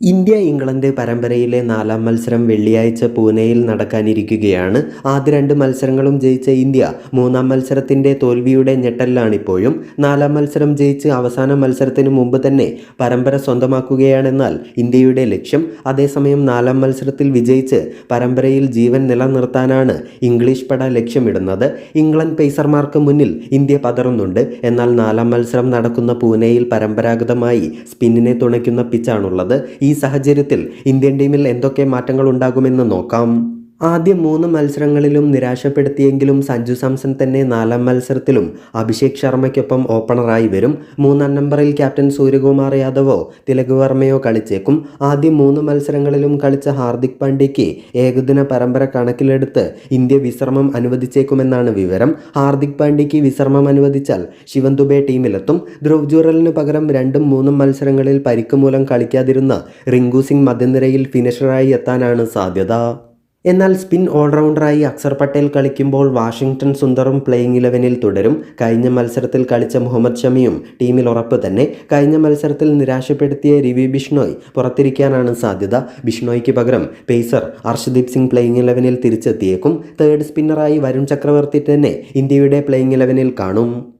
India England പരമ്പരയിലെ നാലാം മത്സരം വെള്ളിയാഴ്ച പൂനെയിൽ നടക്കാനിരിക്കുകയാണ്. ആദ്യ രണ്ട് മത്സരങ്ങളും ജയിച്ച ഇന്ത്യ മൂന്നാം മത്സരത്തിന്റെ തോൽവിയുടെ ഞെട്ടലിലാണിപ്പോഴും. നാലാം മത്സരം ജയിച്ച് അവസാന മത്സരത്തിന് മുമ്പ് തന്നെ പരമ്പര സ്വന്തമാക്കുകയാണെന്നാൽ ഇന്ത്യയുടെ ലക്ഷ്യം അതേസമയം നാലാം മത്സരത്തിൽ വിജയിച്ച് പരമ്പരയിൽ ജീവൻ നിലനിർത്താനാണ് ഇംഗ്ലീഷ് പട ലക്ഷ്യമിടുന്നത്. ഇംഗ്ലണ്ട് പേസർമാർക്ക് മുന്നിൽ ഇന്ത്യ പതറുന്നുണ്ട്. എന്നാൽ നാലാം മത്സരം നടക്കുന്ന പൂനെയിൽ പരമ്പരാഗതമായി സ്പിന്നിനെ തുണയ്ക്കുന്ന പിച്ചാണുള്ളത്. ഈ സാഹചര്യത്തിൽ ഇന്ത്യൻ ടീമിൽ എന്തൊക്കെ മാറ്റങ്ങൾ ഉണ്ടാകുമെന്ന് നോക്കാം. ആദ്യ മൂന്ന് മത്സരങ്ങളിലും നിരാശപ്പെടുത്തിയെങ്കിലും സഞ്ജു സാംസൺ തന്നെ നാലാം മത്സരത്തിലും അഭിഷേക് ശർമ്മയ്ക്കൊപ്പം ഓപ്പണറായി വരും. മൂന്നാം നമ്പറിൽ ക്യാപ്റ്റൻ സൂര്യകുമാർ യാദവോ തിലക് വർമ്മയോ കളിച്ചേക്കും. ആദ്യ മൂന്ന് മത്സരങ്ങളിലും കളിച്ച ഹാർദിക് പാണ്ഡ്യയ്ക്ക് ഏകദിന പരമ്പര കണക്കിലെടുത്ത് ഇന്ത്യ വിശ്രമം അനുവദിച്ചേക്കുമെന്നാണ് വിവരം. ഹാർദിക് പാണ്ഡ്യയ്ക്ക് വിശ്രമം അനുവദിച്ചാൽ ശിവൻ ദുബെ ടീമിലെത്തും. ധ്രുവ് ജുറലിന് പകരം രണ്ടും മൂന്നും മത്സരങ്ങളിൽ പരിക്ക് മൂലം കളിക്കാതിരുന്ന റിങ്കു സിംഗ് മധ്യനിരയിൽ ഫിനിഷറായി എത്താനാണ് സാധ്യത. എന്നാൽ സ്പിൻ ഓൾറൗണ്ടറായി അക്സർ പട്ടേൽ കളിക്കുമ്പോൾ വാഷിംഗ്ടൺ സുന്ദറും പ്ലേയിങ് ഇലവനിൽ തുടരും. കഴിഞ്ഞ മത്സരത്തിൽ കളിച്ച മുഹമ്മദ് ഷമിയും ടീമിൽ ഉറപ്പ് തന്നെ. കഴിഞ്ഞ മത്സരത്തിൽ നിരാശപ്പെടുത്തിയ രവി ബിഷ്ണോയ് പുറത്തിരിക്കാനാണ് സാധ്യത. ബിഷ്ണോയ്ക്ക് പകരം പേസർ അർഷദീപ് സിംഗ് പ്ലേയിങ് ഇലവനിൽ തിരിച്ചെത്തിയേക്കും. തേർഡ് സ്പിന്നറായി വരുൺ ചക്രവർത്തി തന്നെ ഇന്ത്യയുടെ പ്ലേയിങ് ഇലവനിൽ കാണും.